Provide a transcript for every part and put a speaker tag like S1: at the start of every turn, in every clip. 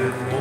S1: Good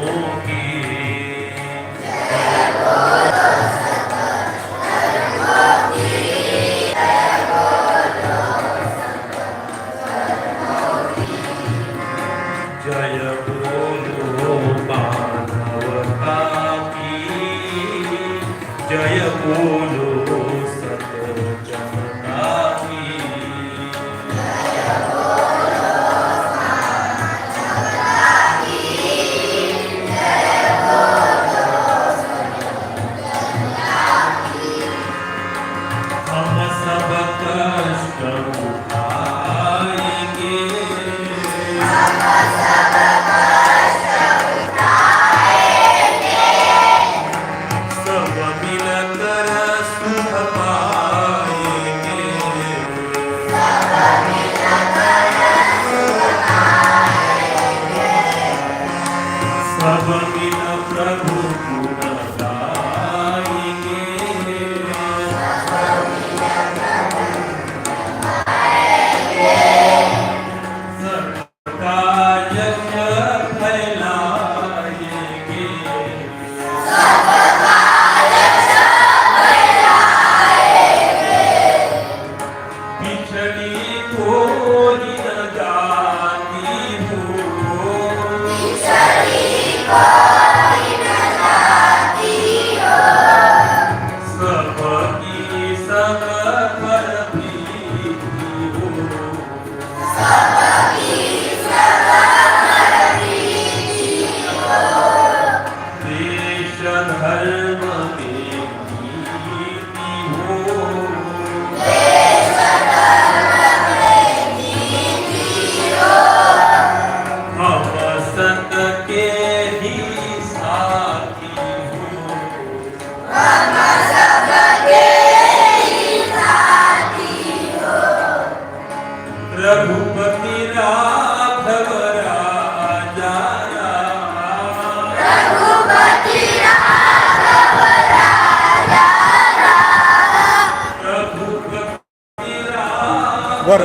S1: বড়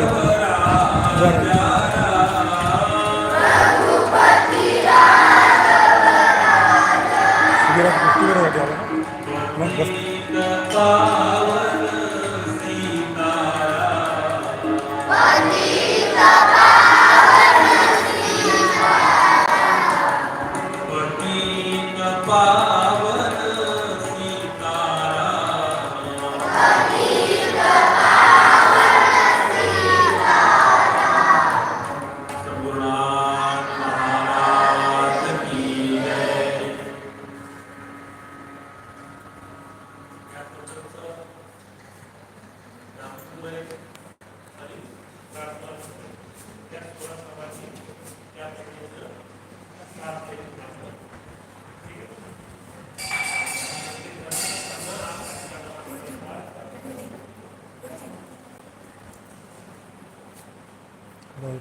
S1: বড়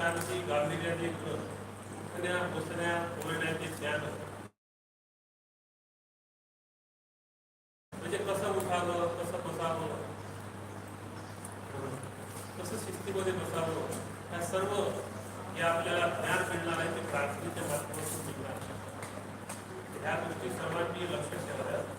S2: शांती गांभीर्याने पुसण्या पुसण्या उमळण्याचे ज्ञान म्हणजे कसं उठावं कसं बसावं कसं शिस्तीमध्ये बसावं ह्या सर्व हे आपल्याला ज्ञान मिळणार आहे ते प्रार्थनेच्या माध्यमातून मिळणार ह्या गोष्टी सर्वांनी लक्षात
S1: ठेवाव्यात.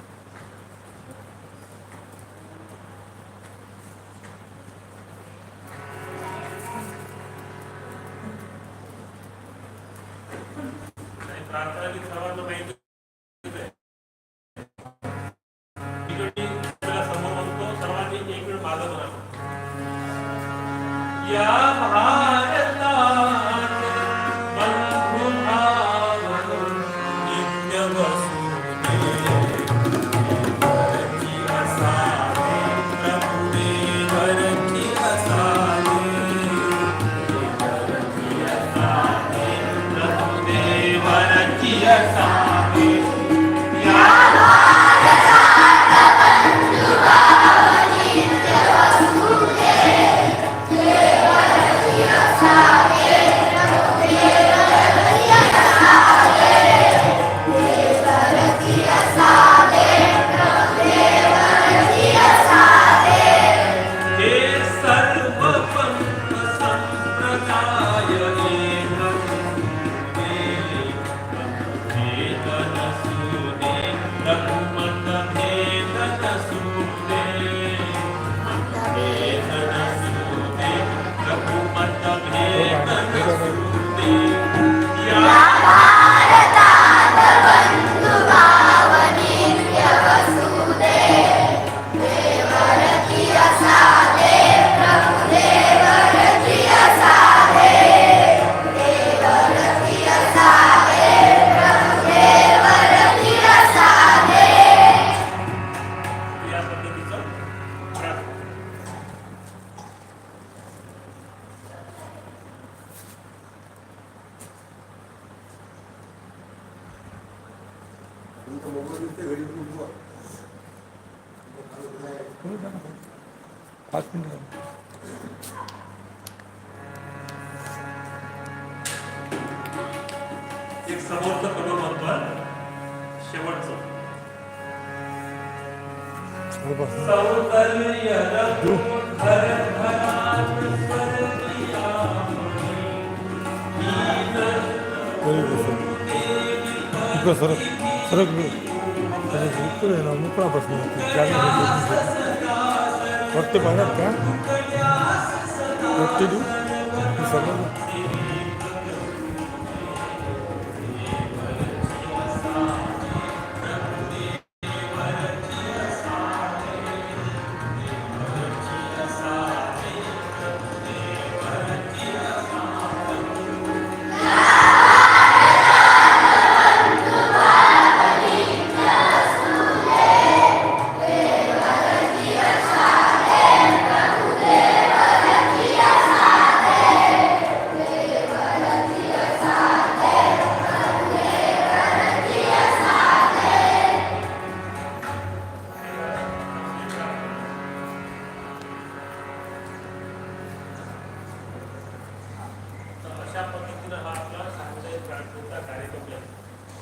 S3: पाच
S1: एक समोरचं कडू म्हणतो शेवटचं सौंदर्य घर घरात दीन
S3: कोणी बसून इकडं सरक सरक मी इकडे आहे ना मोकळा बसला वाटते पाहणार का वाटते तू मी सगळं
S1: अशा पद्धतीनं हा आपला सामुदायिक प्रार्थनेचा कार्यक्रम आहे.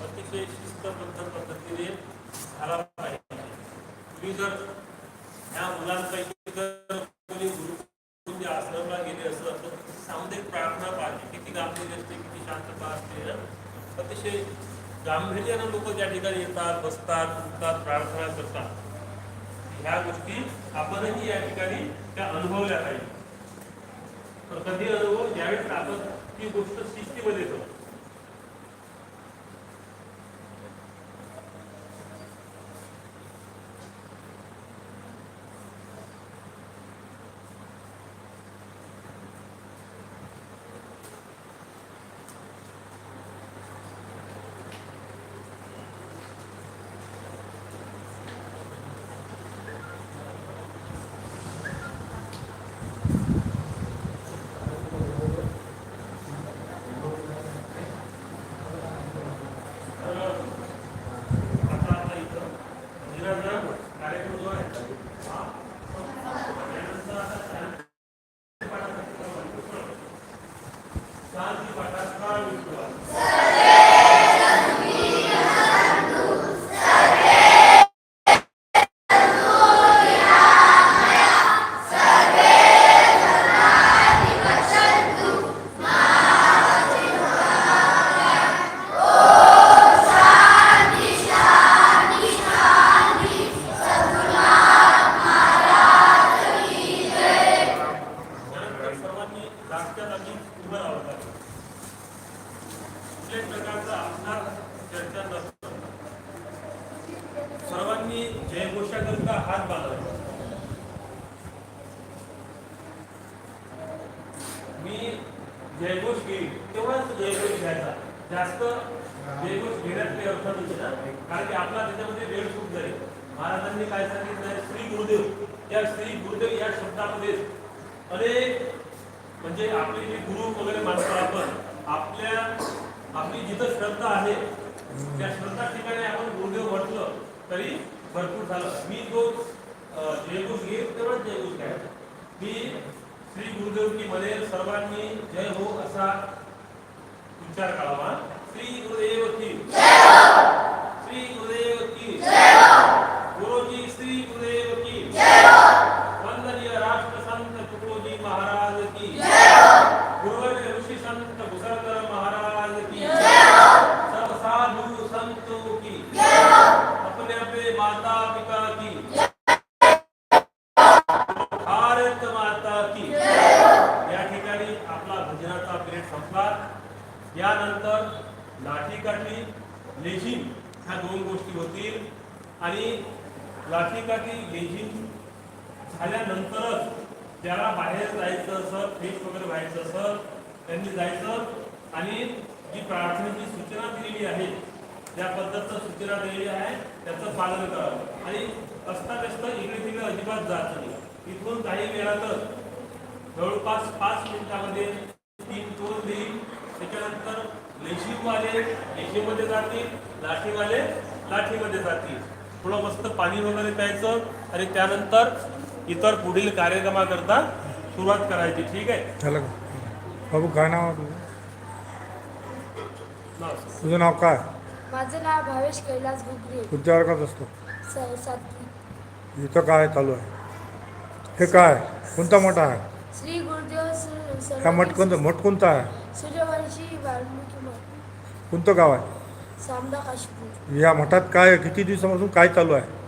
S1: अतिशय शिस्तबद्ध पद्धतीने झाला पाहिजे. तुम्ही जर ह्या मुलांपैकी जर कोणी गुरुकुंज आश्रमला गेले असं तर सामुदायिक प्रार्थना पाहिजे किती गांभीर्य असते किती शांतता असते अतिशय गांभीर्यानं लोक त्या ठिकाणी येतात बसतात उठतात प्रार्थना करतात. ह्या गोष्टी आपणही या ठिकाणी त्या अनुभवल्या पाहिजे. तर कधी अनुभव? ज्यावेळेस आपण ती गोष्ट शिस्तीमध्ये करतो आता आता इथं निरंतर कार्यक्रम जो आहे हा त्यानंतर आता शांती पाठाचा शांती पाठाचा विश्वास त्यानंतर सर्वांनी जागच्या जागी उभं राहावं लागेल कुठल्याही प्रकारचा असणार चर्चा नसतो. सर्वांनी जयघोषाकरिता हात बांधावा. मी जयघोष घेईल. तेवढाच जयघोष घ्यायचा? जास्त जयघोष घेण्यात काही अर्थ नसेल कारण की आपला त्याच्यामध्ये वेळ खूप जाईल. महाराजांनी काय सांगितलं श्री गुरुदेव. त्या श्री गुरुदेव या शब्दामध्ये अनेक म्हणजे आपले जे गुरु वगैरे मानतो आपण आपल्या आपली जिथं श्रद्धा आहे त्या श्रद्धा ठिकाणी आपण गुरुदेव म्हटलं तरी भरपूर झालं. मी जो जयघोष घेईल तेव्हाच जयघोष घ्यायचा. मी श्री गुरुदेव की म्हणेल सर्वांनी जय हो असा उच्चार करावा. श्री गुरुदेव की श्री गुरुदेव की गुरुजी श्री गुरुदेव की वंदनीय राष्ट्रसंत तुकडोजी महाराज की. ज्याला बाहेर जायचं असं फ्रेश वगैरे व्हायचं असं त्यांनी जायचं आणि जी प्रार्थनेची सूचना दिलेली आहे ज्या पद्धतीचं सूचना दिलेली आहे त्याचं पालन करावं. आणि अस्ताव्यस्त इकडे तिकडे अजिबात जात नाही. इथून काही वेळातच जवळपास पाच मिनिटामध्ये तीन टोल देईल. त्याच्यानंतर लेशीवाले लेशीमध्ये जातील लाठीवाले लाठीमध्ये जातील. थोडं मस्त पाणी वगैरे प्यायचं आणि त्यानंतर इतर पुढील कार्यक्रमाकरता सुरुवात करायची. ठीक आहे?
S3: झालं का बाबू काय नाव आहे तुझं. तुझं नाव काय?
S4: माझं नाव भावेश कैलास गुगरे.
S3: कोणत्या वर्गात असतो.
S4: स- सातवी.
S3: इथं काय चालू आहे? हे काय? कोणता मठ आहे?
S4: श्री गुरुदेव स-
S3: हा मठ
S4: सर्वज्ञ
S3: कोणतं? मठ कोणता आहे?
S4: सूर्यवंशी वाल्मिकी मठ.
S3: कोणतं गाव आहे?
S4: सामदा काशीपूर.
S3: या मठात काय किती दिवसापासून काय चालू आहे?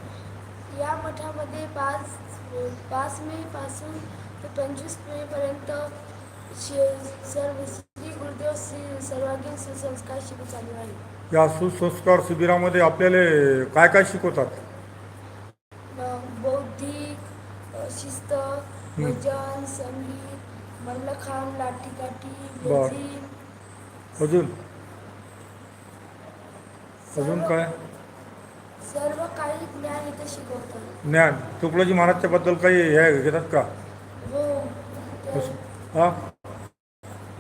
S4: या मठामध्ये पाच पाच मे पासून ते पंचवीस मे पर्यंत शि- सर्व श्री गुरुदेव श्री सर्वांगीण सुसंस्कार शिबिर चालू आहे.
S3: या सुसंस्कार शिबिरामध्ये आपल्याला काय काय शिकवतात?
S4: बौद्धिक अ, शिस्त भजन संगीत मल्लखांब लाठीकाठी
S3: बर.
S4: लेझिम
S3: अजून? अजून काय?
S4: सर्व काही ज्ञान इथे शिकवतात
S3: ज्ञान. तुकडोजी महाराजच्या बद्दल काही हे घेतात का?
S4: हो.
S3: हा?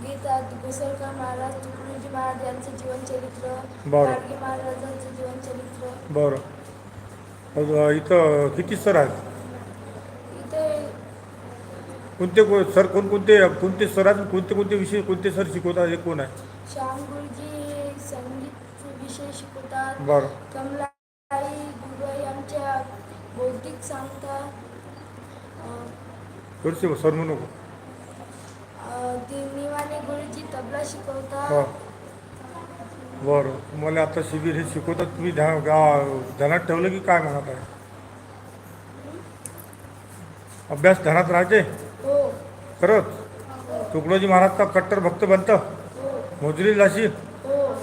S4: गीतात घुसलकर महाराज तुकडोजी महाराज यांचं जीवनचरित्र
S3: बरं.
S4: गाडगे महाराजांचं जीवनचरित्र.
S3: बरं. इथं किती सर आहेत?
S4: इथे
S3: कोणते को सर कोणकोणते कोणते सर आहेत? कोणते कोणते विषय कोणते सर शिकवतात? हे कोण आहे?
S4: श्याम गुरुजी संगीत विषय शिकवतात.
S3: बरं.
S4: गुरुबाई आमच्या बौद्धिक
S3: सर म्हणू
S4: गुरुजी तबला
S3: हा.
S4: शिकवतात
S3: बरं. मला आता शिबिर हे शिकवतात तुम्ही ध्या गा ध्यानात ठेवलं की काय म्हणत आहे? अभ्यास ध्यानात राहते?
S4: हो.
S3: खरंच? तुकडोजी महाराजचा कट्टर भक्त बनतं?
S4: हो.
S3: मोजरी
S4: हो.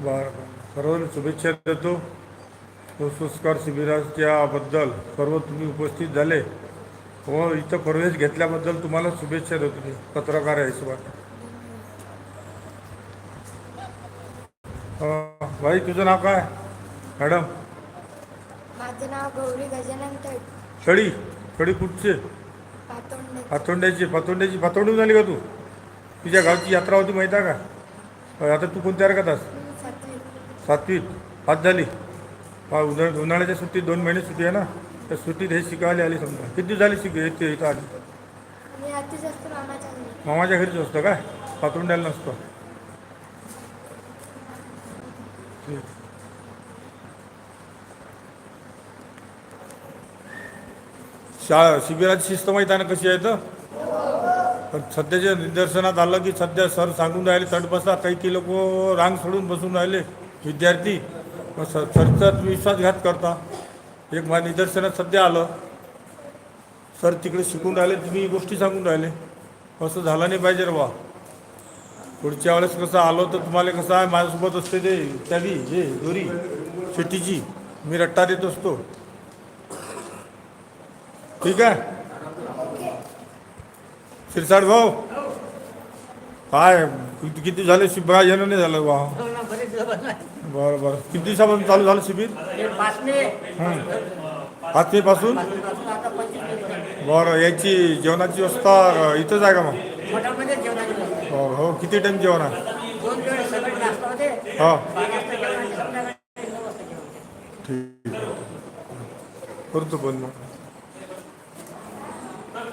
S3: बरं बरं. सर्व शुभेच्छा देतो. सुसंस्कार शिबिराच्याबद्दल सर्व तुम्ही उपस्थित झाले. व इथं प्रवेश घेतल्याबद्दल तुम्हाला शुभेच्छा देतो मी. पत्रकार आहे हिशोबात भाई तुझं नाव काय? मॅडम.
S4: माझं नाव गौरी गजानन
S3: कडी कडी कुठचे?
S4: पातोंडे.
S3: पातोंड्याची पातोंड्याची पातोंडी झाली का तू? तुझ्या गावची यात्रा होती माहीत आहे का? आता तू कोणत्या वर्गात आहेस?
S4: सातवी.
S3: सातवीत. पाच झाली. हा उन्हाळ उन्हाळ्याच्या सुट्टीत दोन महिने सुट्टी आहे ना? त्या सुट्टीत हे शिकायला आली समजा. किती दिवस झाली शिक येते इथं आली?
S4: मामाच्या घरी.
S3: मामाच्या घरीच असतं काय पातोंड्याला नसतं. ठीक. शाळा शिबिराची शिस्त माहीत आहे ना कशी आहे तर पण सध्याच्या निदर्शनात आलं की सध्या सर सांगून राहिले चढ बसा काही की लोक रांग सोडून बसून राहिले विद्यार्थी. मग स सरचाच विश्वासघात करता. एक माझ्या निदर्शनात सध्या आलं. सर तिकडे शिकून राहिले तुम्ही गोष्टी सांगून राहिले. असं झालं नाही पाहिजे रे बा पुढच्या वेळेस कसं आलो तर तुम्हाला कसं आहे माझ्यासोबत असते ते त्यावी हे दोरी शेटीची मी रट्टा देत असतो. ठीक आहे? शिरसाट भाऊ. काय? किती किती झाले शिबिरा? येणं नाही झालं
S5: हो ना, बरेच नाही.
S3: बरं बरं. किती दिवसापासून चालू झालं शिबिर?
S5: हे पाच मे
S3: हं.
S5: पासून आता पंचवीस.
S3: बरं याची जेवणाची व्यवस्था इथंच आहे का मग?
S5: मठामध्ये जेवणाची व्यवस्था.
S3: हो हो. किती टाईम जेवण आहे?
S5: दोन वेळ सकाळी नाश्ता होते.
S3: हा.
S5: बारा वाजता जेवण आणि संध्याकाळी नऊ वाजता जेवण. होते.
S3: ठीक आहे. करतो पण मग.